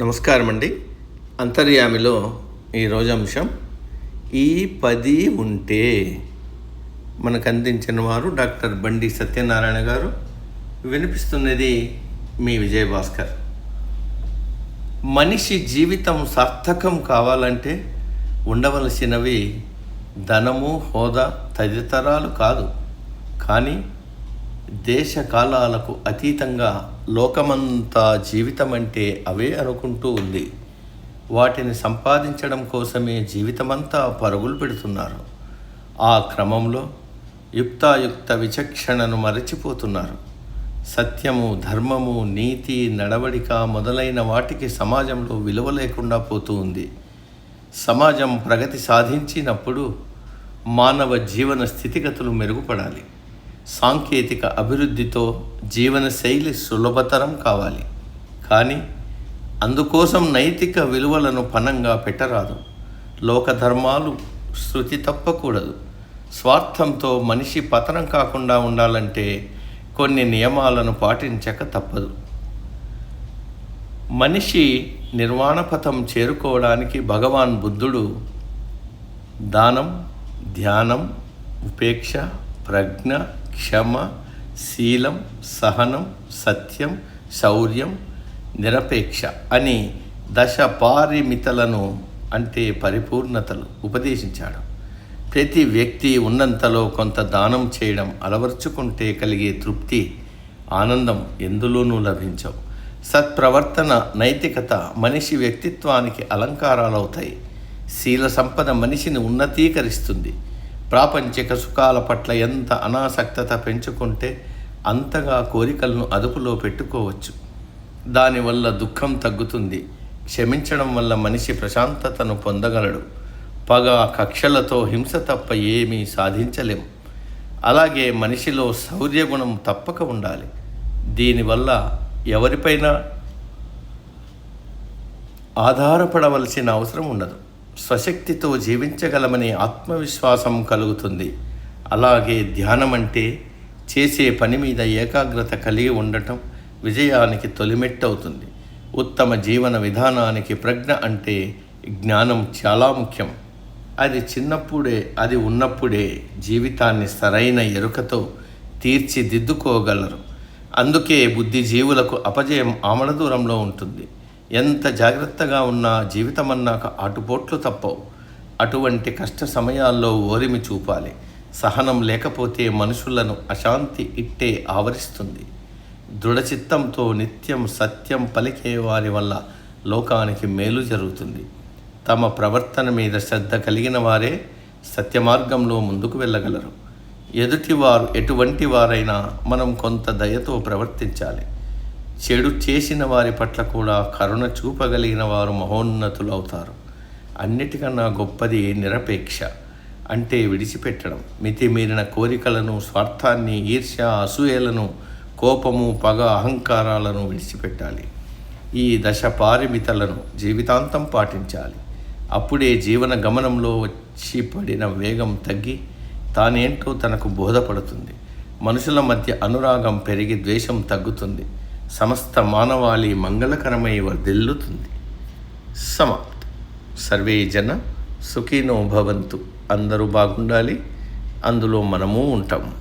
నమస్కారం అండి అంతర్యామిలో ఈరోజు అంశం ఈ పది ఉంటే మనకు అందించిన వారు డాక్టర్ బండి సత్యనారాయణ గారు. వినిపిస్తున్నది మీ విజయభాస్కర్. మనిషి జీవితం సార్థకం కావాలంటే ఉండవలసినవి ధనము హోదా తదితరాలు కాదు. కానీ దేశ కాలాలకు అతీతంగా లోకమంతా జీవితం అంటే అవే అనుకుంటూ ఉంది. వాటిని సంపాదించడం కోసమే జీవితమంతా పరుగులు పెడుతున్నారు. ఆ క్రమంలో యుక్తాయుక్త విచక్షణను మరచిపోతున్నారు. సత్యము ధర్మము నీతి నడవడిక మొదలైన వాటికి సమాజంలో విలువ లేకుండా పోతూ ఉంది. సమాజం ప్రగతి సాధించినప్పుడు మానవ జీవన స్థితిగతులు మెరుగుపడాలి. సాంకేతిక అభివృద్ధితో జీవనశైలి సులభతరం కావాలి. కానీ అందుకోసం నైతిక విలువలను పనంగా పెట్టరాదు. లోకధర్మాలు శృతి తప్పకూడదు. స్వార్థంతో మనిషి పతనం కాకుండా ఉండాలంటే కొన్ని నియమాలను పాటించక తప్పదు. మనిషి నిర్వాణపథం చేరుకోవడానికి భగవాన్ బుద్ధుడు దానం ధ్యానం ఉపేక్ష ప్రజ్ఞ క్షమ శీలం సహనం సత్యం శౌర్యం నిరపేక్ష అని దశ పారిమితలను అంటే పరిపూర్ణతలు ఉపదేశించాడు. ప్రతి వ్యక్తి ఉన్నంతలో కొంత దానం చేయడం అలవర్చుకుంటే కలిగే తృప్తి ఆనందం ఎందులోనూ లభించవు. సత్ప్రవర్తన నైతికత మనిషి వ్యక్తిత్వానికి అలంకారాలవుతాయి. శీల సంపద మనిషిని ఉన్నతీకరిస్తుంది. ప్రాపంచిక సుఖాల పట్ల ఎంత అనాసక్తత పెంచుకుంటే అంతగా కోరికలను అదుపులో పెట్టుకోవచ్చు. దానివల్ల దుఃఖం తగ్గుతుంది. క్షమించడం వల్ల మనిషి ప్రశాంతతను పొందగలడు. పగ కక్షలతో హింస తప్ప ఏమీ సాధించలేం. అలాగే మనిషిలో శౌర్యగుణం తప్పక ఉండాలి. దీనివల్ల ఎవరిపైనా ఆధారపడవలసిన అవసరం ఉండదు. స్వశక్తితో జీవించగలమనే ఆత్మవిశ్వాసం కలుగుతుంది. అలాగే ధ్యానం అంటే చేసే పని మీద ఏకాగ్రత కలిగి ఉండటం విజయానికి తొలిమెట్టవుతుంది. ఉత్తమ జీవన విధానానికి ప్రజ్ఞ అంటే జ్ఞానం చాలా ముఖ్యం. అది చిన్నప్పుడే అది ఉన్నప్పుడే జీవితాన్ని సరైన ఎరుకతో తీర్చిదిద్దుకోగలరు. అందుకే బుద్ధిజీవులకు అపజయం ఆమడ దూరంలో ఉంటుంది. ఎంత జాగ్రత్తగా ఉన్నా జీవితమన్నాక అటుపోట్లు తప్పవు. అటువంటి కష్ట సమయాల్లో ఓరిమి చూపాలి. సహనం లేకపోతే మనుషులను అశాంతి ఇట్టే ఆవరిస్తుంది. దృఢచిత్తంతో నిత్యం సత్యం పలికే వారి వల్ల లోకానికి మేలు జరుగుతుంది. తమ ప్రవర్తన మీద శ్రద్ధ కలిగిన వారే సత్యమార్గంలో ముందుకు వెళ్ళగలరు. ఎదుటివారు ఎటువంటి వారైనా మనం కొంత దయతో ప్రవర్తించాలి. చెడు చేసిన వారి పట్ల కూడా కరుణ చూపగలిగిన వారు మహోన్నతులు అవుతారు అన్నిటికన్నా గొప్పది నిరపేక్ష అంటే విడిచిపెట్టడం. మితిమీరిన కోరికలను స్వార్థాన్ని ఈర్ష్య అసూయలను కోపము పగ అహంకారాలను విడిచిపెట్టాలి. ఈ దశ పారిమితలను జీవితాంతం పాటించాలి. అప్పుడే జీవన గమనంలో వచ్చి పడిన వేగం తగ్గి తానేంటో తనకు బోధపడుతుంది. మనుషుల మధ్య అనురాగం పెరిగి ద్వేషం తగ్గుతుంది. సమస్త మానవాళి మంగళకరమై వర్ధిల్లుతుంది సమాప్తం. సర్వే జన సుఖీనో భవంతు. అందరూ బాగుండాలి. అందులో మనము ఉంటాము.